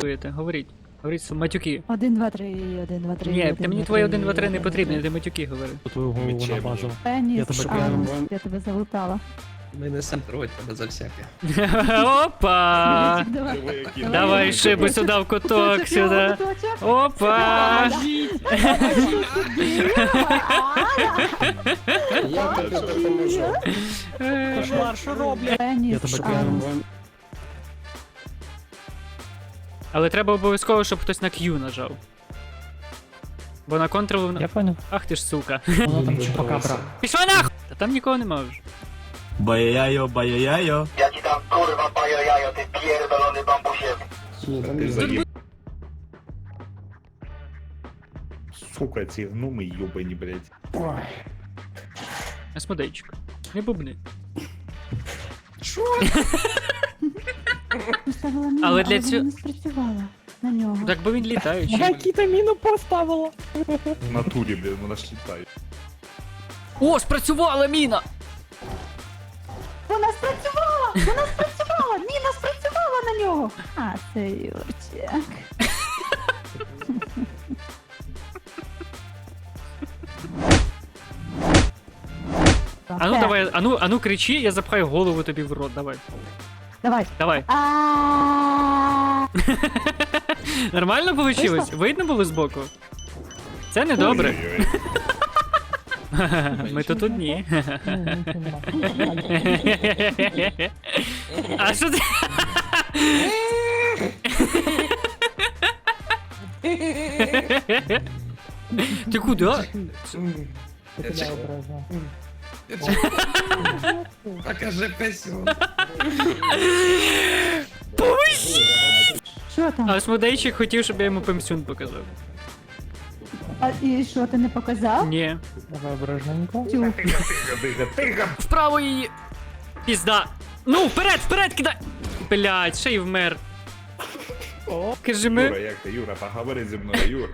Будете, говоріть. Говоріть матюки. Один, два, три, один, два, три. Ні, один, ти мені два, твої три, 1, 2, 3 не один, два, потрібні, ти матюки говори. Твою голову Мечем. намажу. Я тебе я тебе залутала. Ми не сантрують тебе за всяке. Опа! Мальчик, давай. Давай шибу сюди в куток, Куточок, сюди. Опа! Я тобі допоможу. Кошмар, що роблять? Пеніс, Я тебе анус. Але треба обов'язково, щоб хтось на Q нажав. Бо на контрол... Я понял. Ах ти ж сука. Воно там чупакабра. Пішла нахуй! Та там нікого нема вже. Bajajajo, bajajajo. Ja ci dam kurwa pajojajo, ty pierdolony bambusie. Ти заїб. Сука, ці гнуми йобані, блядь. Асмодейчик. Не бубни. Поставила міну, Але для цього- не спрацювала на нього. Так бо він літаючий. Які міну поставила? В натурі, блядь, вона ж літає. О, спрацювала міна! Вона спрацювала! Вона спрацювала! Міна спрацювала на нього! А, це Юрчик. А ну давай, а ну, а ну кричи, я запхаю голову тобі в рот, давай. Давай. Давай. Нормально вийшло? Видно було збоку? Це не добре. Ми тут одні. А що ти? Ти куди? Покажи писю. Що там? А Смодейчик хотів, щоб я йому пемсюн показав. А і що ти не показав? Ні. Давай обережненько. Тю. Тихо, тихо, тихо. Вправо її. Пізда. Ну, вперед, вперед, кидай. Блять, ще й вмер. Кажи Юра, ми. як ти? Юра, поговори зі мною, Юр.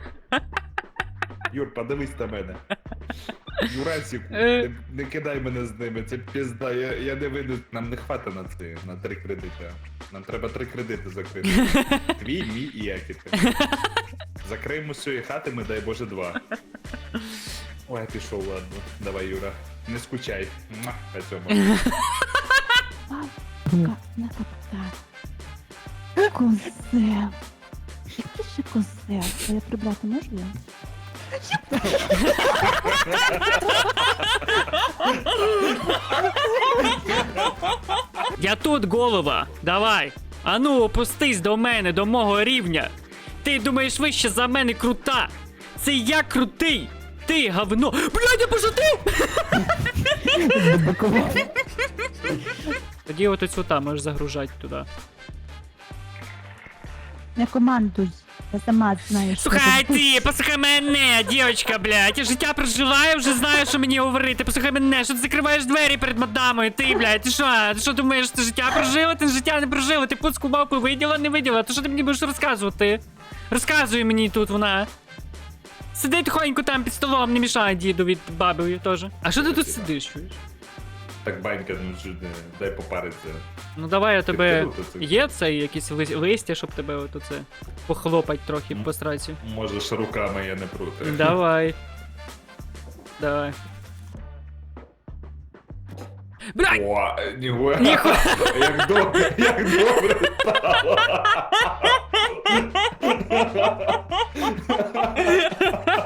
Юр, подивись на мене. Юрасіку, Е. не, не кидай мене з ними, це пізда, я, я не вийду, нам не хватить на це, на три кредити. Нам треба три кредити закрити. Твій, мій і Якіти. Закриємо з цієї хати, ми дай Боже два. Ой, я пішов, ладно. Давай, Юра. Не скучай. Муа, По цьому. Ка- на капітан. Консерв. Який ще? А я прибрати можу я? Тут голова. Давай. Ану, опустись до мене, до мого рівня. Ти думаєш вище за мене крута. Це я крутий. Ти говно. Блядь, я пошутив! Тоді от оцю там можеш загружати туди. Не командуй. Я сама знаю, що Слухай ти, послухай мене, дівчинка, блядь. Я життя проживаю, вже знаю, що мені говорити. Послухай мене, що ти закриваєш двері перед мадамою, ти, блядь, ти що? Ти що думаєш, ти життя прожила, ти життя не прожила, ти пуцку мавку виділа, не виділа. То що ти мені будеш розказувати? Розказуй мені тут вона. Сиди тихонько там під столом, не мішай діду від баби теж. А що ти тут сидиш? чуєш? Так, банька, ну не, дай попаритися. Ну давай я тебе. Підкинути це? Якісь лис- листя, щоб тебе от оце похлопать трохи по страці. Можеш руками, я не проти. Давай. Давай. Блядь! О, ніхуя. Ніхуя. Як добре, як добре стало.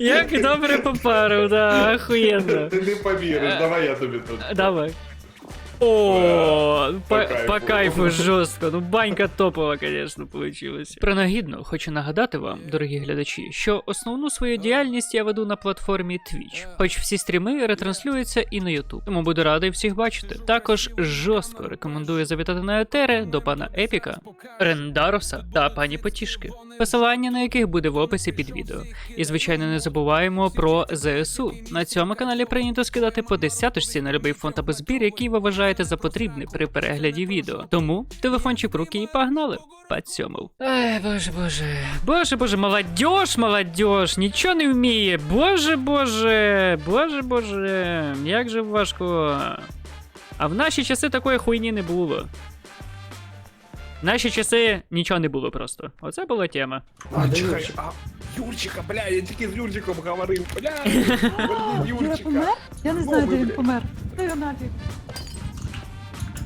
Як добре попарив, да, охуєнно. Ти не повіриш, давай я тобі тут. Давай. О, по, По кайфу. по кайфу жорстко. Ну, банька топова, звісно, получилась. Принагідно хочу нагадати вам, дорогі глядачі, що основну свою діяльність я веду на платформі Twitch, хоч всі стріми ретранслюються і на YouTube. Тому буду радий всіх бачити. Також жорстко рекомендую завітати на етери до пана Епіка, Рендароса та пані Потішки, посилання на яких буде в описі під відео. І звичайно не забуваємо про ЗСУ. На цьому каналі прийнято скидати по десяточці на любий фонд або збір, який ви вважаєте за потрібне при перегляді відео. Тому телефончик в руки і погнали. По цьому. Ай, боже, боже. Боже, боже, молодіж, молодіж, нічого не вміє. Боже, боже, боже, боже, як же важко. А в наші часи такої хуйні не було. Наші часи нічого не було просто. Оце була тема. А, чекай, а, Юрчика, бля, я тільки з Юрчиком говорив, бля. Верніть Юра Юрчика. помер? Я не знаю, де він помер. Ну його нафіг.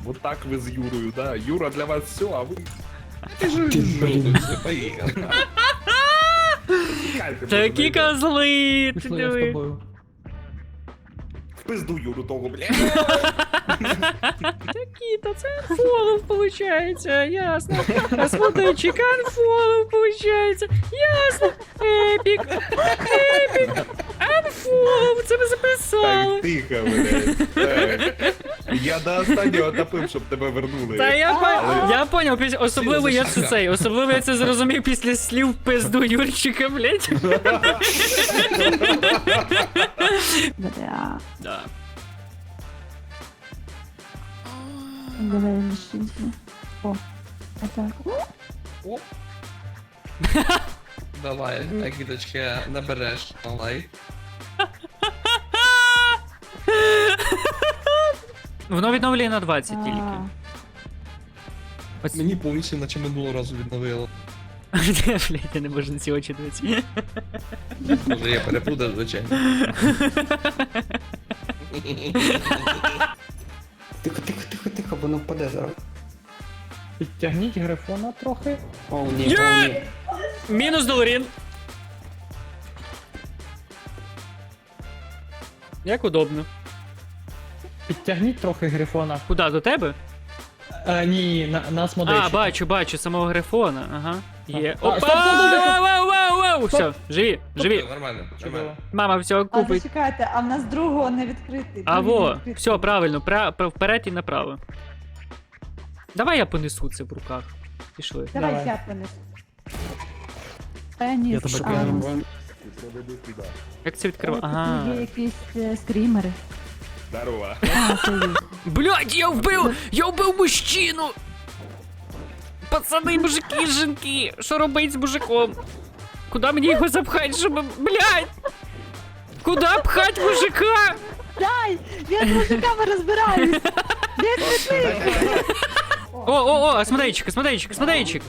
Вот так ви з Юрою, да. Юра для вас все, а ви... Ти ж все, поїхали. Тікайте, Такі може, козли! Ти Пішли я з диви. тобою. Пизду Юру того, бля. Такі, то це фолов получається, ясно. А смотри, чекан фолов виходить. Ясно. Епік. Епік. Анфолов, це ми записали. Так, тихо, блядь. Так. Я до останнього топив, щоб тебе вернули. Та я, А. по- я поняв, після- особливо я це цей, особливо я це зрозумів після слів пизду Юрчика, блять. Бля. Да. Давай машинки. О. Отак. Давай, агіточки, набереш. Давай. Воно відновлює на 20 тільки. А, Ось, Мені повністю, наче минулого разу відновило. блять, я не можу на ці очі дивитися. Може я перепутав, звичайно. Тихо, тихо, тихо, тихо, воно впаде зараз. Підтягніть грифона трохи. О, ні, Є! о, ні. Мінус Долорін. Як удобно. Підтягніть трохи грифона. Куда, до тебе? А, ні, на, нас модель. А, бачу, бачу, самого Грифона. Ага. Є. А, Опа! стоп, стоп, стоп, стоп. Вау, вау, вау! Все, живі, живі. Нормально, нормально. Мама все А купить. зачекайте, а в нас другого не відкритий. А другий не во, відкритий. все, правильно, пра- пра- вперед і направо. Давай я понесу це в руках. Пішли. Давай Давай. я понесу. Я тебе а, кину. ну, Як це відкривати? тут Ага. Є якісь е, скрімери. Здорово. А, це є. Блядь, я вбив! Я вбив мужчину! Пацани, мужики, жінки! Що робить з мужиком? Куда мені його запхать, щоб. Блядь! Куда пхать мужика? Дай! Я з мужиками розбираюсь! Де цвіти? О, о, о, осмотрейчик, осмотрейчик, осмотрейчик!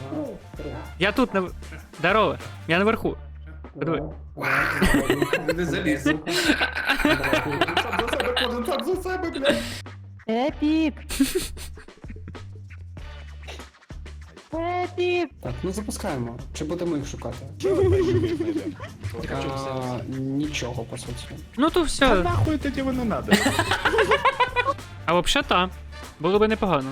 Я тут на. Здорово, я наверху. Подиви. Не заліз. Епік! Епік! Так, ну запускаємо. Чи будемо їх шукати? А, нічого, по суті. Ну то все. нахуй тоді воно надо. А взагалі та. Було би непогано.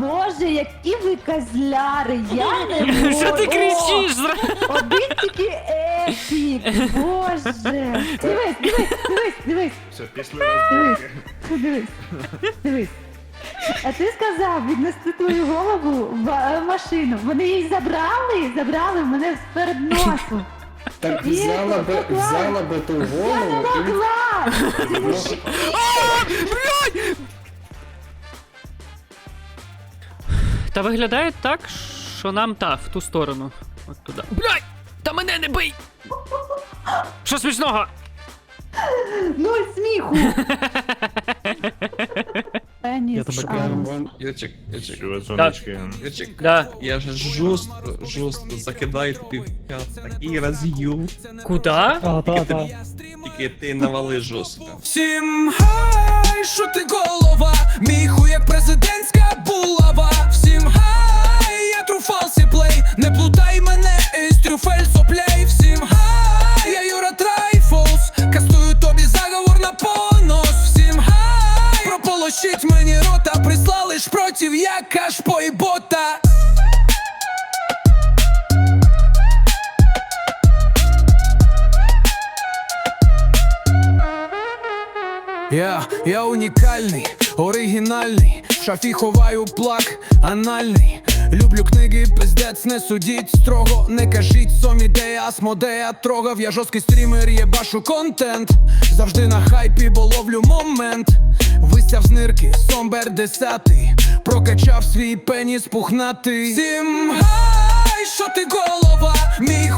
Боже, які ви козляри! Я не можу! Що ти кричиш? зра- Один тільки епік! Боже! Дивись, дивись, дивись, дивись, Все, пішли розборки. дивись, дивись. А ти сказав віднести твою голову в е, машину. Вони її забрали, забрали в мене перед носу. Так взяла би, поклала. взяла би ту Я не голову і... могла! Та виглядає так, що нам та, в ту сторону. От туди. Блядь! Та мене не бий! Що смішного? Нуль сміху! Я тебе а, кину. Юрчик, Юрчик, Що, сонечки? Юрчик. Да. Я вже жорстко, жорстко закидаю тобі такий раз'ю. Куда? А, та, та. Тільки ти навали жорстко. Всім гай, що ти голова, мій хуй як президентська булава. Всім гай, я труфалсі плей, не плутай мене із трюфель соплей. Всім гай, я Юра Трайфолс, кастую тобі заговор на понос. Всім гай, прополощить мені рота, прислали шпротів, як кашпо і бота. Я, я унікальний, оригінальний, в шафі ховаю плак, анальний. Люблю книги, пиздець, не судіть строго, не кажіть сом ідея, асмодея трогав. Я жорсткий стрімер, єбашу контент. Завжди на хайпі, бо ловлю момент. Висяв з нирки, сомбер десятий, прокачав свій пеніс пухнатий. Всім гай, що ти голова, мій